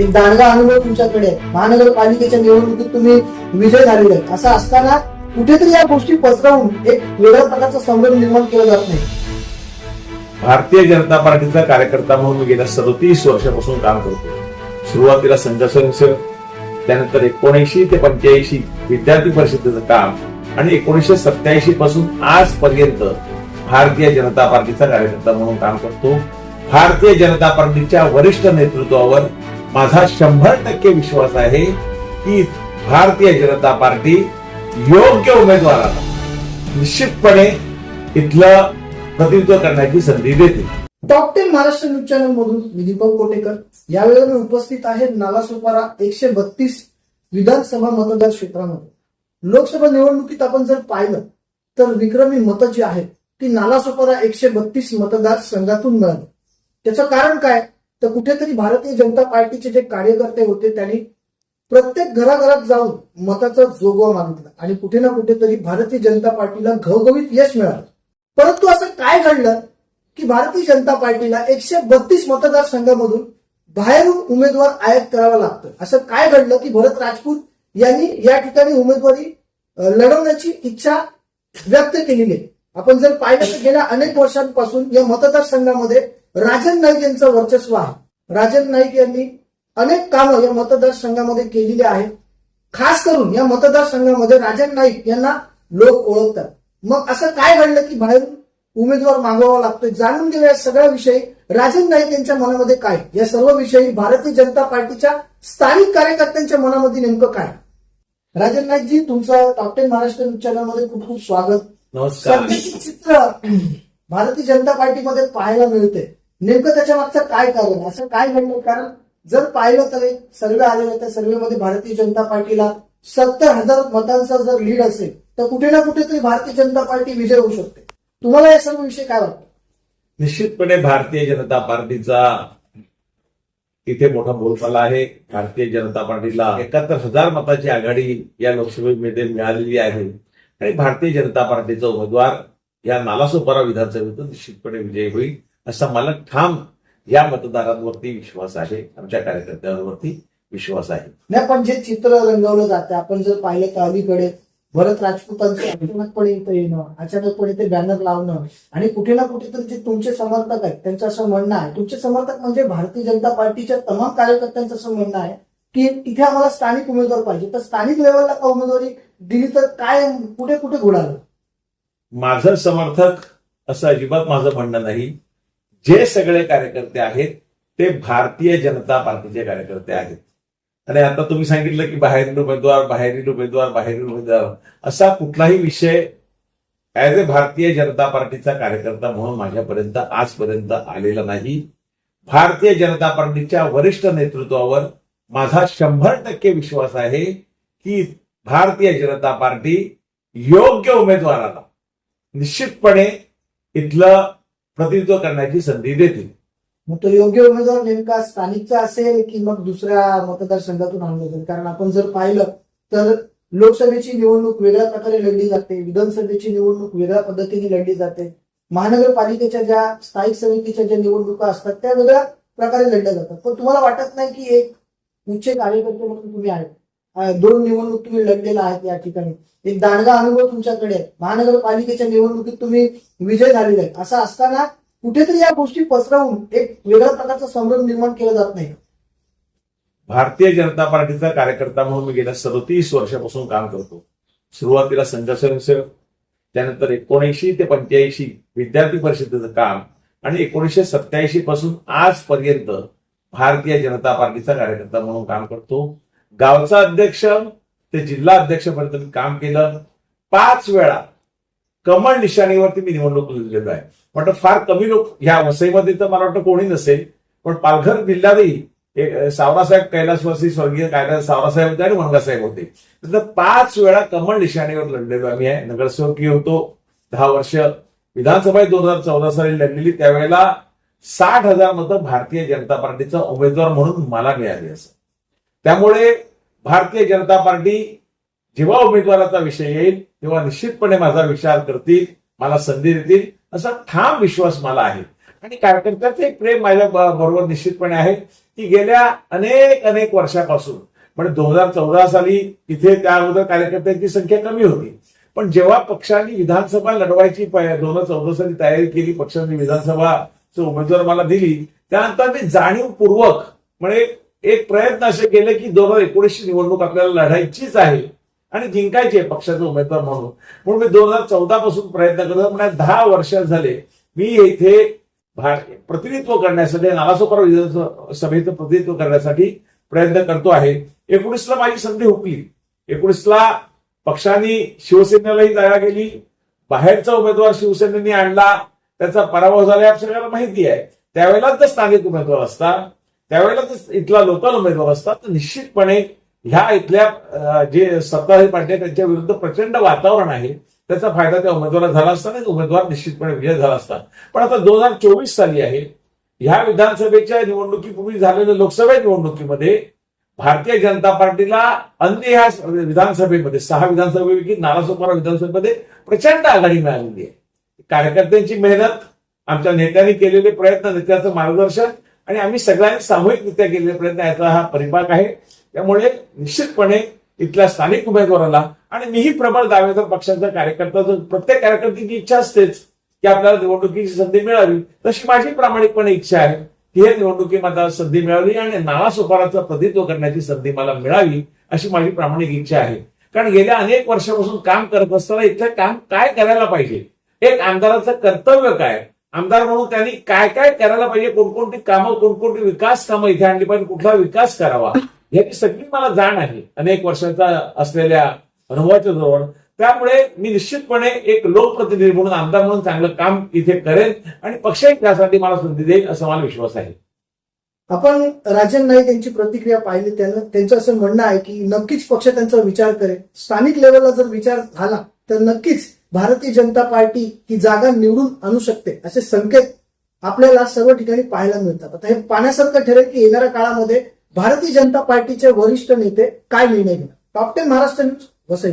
एक दांडगा अनुभव तुमच्याकडे महानगरपालिकेच्या निवडणुकीत तुम्ही विजय झालेले असं असताना कुठेतरी या गोष्टी पसरवून एक वेगळ्या प्रकारचा संभ्रम निर्माण केला जात नाही. भारतीय जनता पार्टीचा कार्यकर्ता म्हणून मी गेल्या सदतीस वर्षापासून काम करतो. सुरुवातीला संघर्ष त्यानंतर एकोणऐंशी ते पंच्याऐंशी विद्यार्थी परिषदेचं काम आणि एकोणीसशे सत्याऐंशी पासून आजपर्यंत भारतीय जनता पार्टीचा कार्यकर्ता म्हणून काम करतो. भारतीय जनता पार्टीच्या वरिष्ठ नेतृत्वावर माझा शंभर टक्के विश्वास आहे की भारतीय जनता पार्टी योग्य उमेदवाराला निश्चितपणे इथलं प्रतिनिधित्व करण्याची संधी देते. Top ten Maharashtra news channel मधून मी दीपक कोटेकर. यावेळेला मी उपस्थित आहे नालासोपारा एकशे बत्तीस विधानसभा मतदार क्षेत्रामध्ये. लोकसभा निवडणुकीत आपण जर पाहिलं तर विक्रमी मतं जी आहेत ती नालासोपारा एकशे बत्तीस मतदार संघातून मिळाली. त्याचं कारण काय? तर कुठेतरी भारतीय जनता पार्टीचे जे कार्यकर्ते होते त्यांनी प्रत्येक घराघरात जाऊन मताचा जोगवा मागितला आणि कुठे ना कुठेतरी भारतीय जनता पार्टीला घवघवीत यश मिळालं. परंतु असं काय घडलं की भारतीय जनता पार्टीला एकशे बत्तीस मतदारसंघामधून बाहेरून उमेदवार आयात करावा लागतं? असं काय घडलं की भरत राजपूत यांनी या ठिकाणी उमेदवारी लढवण्याची इच्छा व्यक्त केलेली आहे? आपण जर पाहिलं तर गेल्या अनेक वर्षांपासून या मतदारसंघामध्ये राजन नाईक यांचं वर्चस्व आहे. राजन नाईक यांनी अनेक कामं या मतदारसंघामध्ये केलेली आहेत. खास करून या मतदारसंघामध्ये राजन नाईक यांना लोक ओळखतात. मग असं काय घडलं की बाहेरून उमेदवार मागवावा लागतोय? जाणून घेऊया सगळ्या विषयी. राजन नाईक यांच्या मनामध्ये काय? या सर्व विषयी भारतीय जनता पार्टीच्या स्थानिक कार्यकर्त्यांच्या मनामध्ये नेमकं काय? राजन नाईकजी तुमचं टॉप टेन महाराष्ट्र न्यूज चॅनलमध्ये खूप खूप स्वागत. नमस्कार. चित्र भारतीय जनता पार्टीमध्ये पाहायला मिळते नेमकं त्याच्या मागचं काय कारण असं काय घडलं? कारण जर पाहिलं तर एक सर्वे आलेला त्या सर्वेमध्ये भारतीय जनता पार्टीला सत्तर हजार मतांचा जर लीड असेल तर कुठे ना कुठेतरी भारतीय जनता पार्टी विजय होऊ शकते. तुम्हाला या सर्व विषय काय वाटतं? निश्चितपणे भारतीय जनता पार्टीचा इथे मोठा बोलपाला आहे. भारतीय जनता पार्टीला एकाहत्तर हजार मताची आघाडी या लोकसभेमध्ये मिळालेली आहे. आणि भारतीय जनता पार्टीचा उमेदवार या नालासोपारा विधानसभेतून निश्चितपणे विजयी होईल. असा मला ठाम या मतदारांवरती विश्वास आहे. आमच्या कार्यकर्त्यांवरती विश्वास आहे. नाही पण जे चित्र रंगवलं जाते आपण जर पाहिलं तर अलीकडे भरत राजपूतांचं अचानकपणे इथं येणं अचानकपणे ते बॅनर लावणं आणि कुठे ना कुठेतरी जे तुमचे समर्थक आहेत त्यांचं असं म्हणणं आहे. तुमचे समर्थक म्हणजे भारतीय जनता पार्टीच्या तमाम कार्यकर्त्यांचं असं म्हणणं आहे की इथे आम्हाला स्थानिक उमेदवार पाहिजे. तर स्थानिक लेवलला का उमेदवारी दिली तर काय कुठे कुठे घोडालं माझं समर्थक असं अजिबात माझं म्हणणं नाही. जे सगळे कार्यकर्ते आहेत ते भारतीय जनता पार्टीचे कार्यकर्ते आहेत. आणि आता तुम्ही सांगितलं की बाहेरील उमेदवार बाहेरील उमेदवार बाहेरील उमेदवार. असा कुठलाही विषय ऍज ए भारतीय जनता पार्टीचा कार्यकर्ता म्हणून माझ्यापर्यंत आजपर्यंत आलेला नाही. भारतीय जनता पार्टीच्या वरिष्ठ नेतृत्वावर माझा शंभर टक्के विश्वास आहे की भारतीय जनता पार्टी योग्य उमेदवाराला निश्चितपणे इथलं प्रतिनिधित्व करण्याची संधी देतील. मग तो योग्य उमेदवार नेमका स्थानिकचा असेल की मग दुसऱ्या मतदारसंघातून आणला जाईल? कारण आपण जर पाहिलं तर लोकसभेची निवडणूक वेगळ्या प्रकारे लढली जाते विधानसभेची निवडणूक वेगळ्या पद्धतीने लढली जाते. महानगरपालिकेच्या ज्या स्थायिक समितीच्या ज्या निवडणुका असतात त्या वेगळ्या प्रकारे लढल्या जातात. पण तुम्हाला वाटत नाही की एक उच्च कार्यकर्ते म्हणून तुम्ही आहेत? दोन निवडणूक तुम्ही लढलेला आहात या ठिकाणी. एक दांडगा अनुभव तुमच्याकडे आहे. महानगरपालिकेच्या निवडणुकीत तुम्ही विजय झालेले आहे. असं असताना कुठेतरी या गोष्टी पसरवून एक वेगळ्या प्रकारचा संभ्रम निर्माण केला जात नाही. भारतीय जनता पार्टीचा कार्यकर्ता म्हणून मी गेल्या सदतीस वर्षापासून काम करतो. सुरुवातीला संघर्ष त्यानंतर एकोणऐंशी ते पंच्याऐंशी विद्यार्थी परिषदेचं काम आणि एकोणीसशे सत्याऐंशी पासून आजपर्यंत भारतीय जनता पार्टीचा कार्यकर्ता म्हणून काम करतो. गावचा अध्यक्ष ते जिल्हा अध्यक्षपर्यंत मी काम केलं. पाच वेळा कमळ निशाणीवरती मी निवडणूक लढलेलो आहे. म्हटलं फार कमी लोक ह्या वसईमध्ये तर मला वाटतं कोणी नसेल पण पालघर जिल्ह्यातही सावरासाहेब कैलासवासी स्वर्गीय कैलास सावरासाहेब होते आणि मनगासाहेब होते. तर पाच वेळा कमळ निशाणीवर लढलेलो आम्ही आहे. नगरसेवकीय होतो दहा वर्ष. विधानसभा दोन हजार चौदा साली लढलेली त्यावेळेला साठ हजार मतं भारतीय जनता पार्टीचा उमेदवार म्हणून मला मिळाली असं. त्यामुळे भारतीय जनता पार्टी जेव्हा उमेदवाराचा विषय येईल तेव्हा निश्चितपणे माझा विचार करतील मला संधी देतील असा ठाम विश्वास मला आहे. आणि कार्यकर्त्याचं एक प्रेम माझ्या बरोबर निश्चितपणे आहे की गेल्या अनेक अनेक वर्षापासून म्हणजे दोन हजार चौदा साली इथे त्या अगोदर कार्यकर्त्यांची संख्या कमी होती. पण जेव्हा पक्षाने विधानसभा लढवायची दोन हजार चौदा साली तयारी केली पक्षाने विधानसभा उमेदवार मला दिली त्यानंतर मी जाणीवपूर्वक म्हणजे एक प्रयत्न असे केले की दोन हजार एकोणीसची निवडणूक आपल्याला लढायचीच आहे. आणि जिंकायची आहे पक्षाचे उमेदवार म्हणून. म्हणून मी दोन हजार चौदा पासून प्रयत्न करतो म्हणजे दहा वर्ष झाले मी इथे प्रतिनिधित्व करण्यासाठी नालासोपारा विधानसभेचं प्रतिनिधित्व करण्यासाठी प्रयत्न करतो आहे. एकोणीसला माझी संधी हुकली. एकोणीसला पक्षाने शिवसेनेलाही जागा केली. बाहेरचा उमेदवार शिवसेनेने आणला. त्याचा पराभव झाला हे सगळ्यांना माहिती आहे. त्यावेळेला जर स्थानिक उमेदवार असता. त्यावेळेला जर इथला लोकल उमेदवार असतात. तर निश्चितपणे ह्या इथल्या जे सत्ताधारी पार्टी आहे त्यांच्या विरुद्ध प्रचंड वातावरण आहे. त्याचा फायदा त्या उमेदवाराला झाला असता नाही उमेदवार निश्चितपणे विजय झाला असता. पण आता दोन हजार चोवीस साली आहे. ह्या विधानसभेच्या निवडणुकीपूर्वी झालेल्या लोकसभा निवडणुकीमध्ये भारतीय जनता पार्टीला अन्य ह्या विधानसभेमध्ये सहा विधानसभेपैकी नारासोपारा विधानसभेमध्ये प्रचंड आघाडी मिळालेली आहे. कार्यकर्त्यांची मेहनत आमच्या नेत्यांनी केलेले प्रयत्न नेत्याचं मार्गदर्शन आणि आम्ही सगळ्यांनी सामूहिकरित्या केलेले प्रयत्न याचा हा परिपाक आहे. त्यामुळे निश्चितपणे इथल्या स्थानिक उमेदवाराला आणि मीही प्रबळ दावेदार पक्षाचा कार्यकर्ता जो प्रत्येक कार्यकर्त्याची इच्छा असतेच की आपल्याला निवडणुकीची संधी मिळावी तशी माझी प्रामाणिकपणे इच्छा आहे की हे निवडणुकीमध्ये संधी मिळावी आणि नावासोपाराचं प्रतित्व करण्याची संधी मला मिळावी अशी माझी प्रामाणिक इच्छा आहे. कारण गेल्या अनेक वर्षापासून काम करत असताना इथलं काम काय करायला पाहिजे? एक आमदाराचं कर्तव्य काय? आमदार म्हणून त्यांनी काय काय करायला पाहिजे कोणकोणती कामं कोणकोणती विकास कामं इथे आणली पाहिजे कुठला विकास करावा याची सगळी मला जाण आहे अनेक वर्षांचा असलेल्या अनुभवाच्या जवळ. त्यामुळे मी निश्चितपणे एक लोकप्रतिनिधी म्हणून आमदार म्हणून चांगलं काम इथे करेन आणि पक्षही त्यासाठी मला संधी देईल असा मला विश्वास आहे. आपण राजन नाईक यांची प्रतिक्रिया पाहिली त्यानं त्यांचं असं म्हणणं आहे की नक्कीच पक्ष त्यांचा विचार करेल. स्थानिक लेवलला जर विचार झाला तर नक्कीच भारतीय जनता पार्टी ही जागा निवडून आणू शकते असे संकेत आपल्याला सर्व ठिकाणी पाहायला मिळतात. आता हे पाहण्यासारखं ठरेल की येणाऱ्या काळामध्ये भारतीय जनता पार्टीचे वरिष्ठ नेते काय निर्णय घेणार? Top ten Maharashtra news Vasai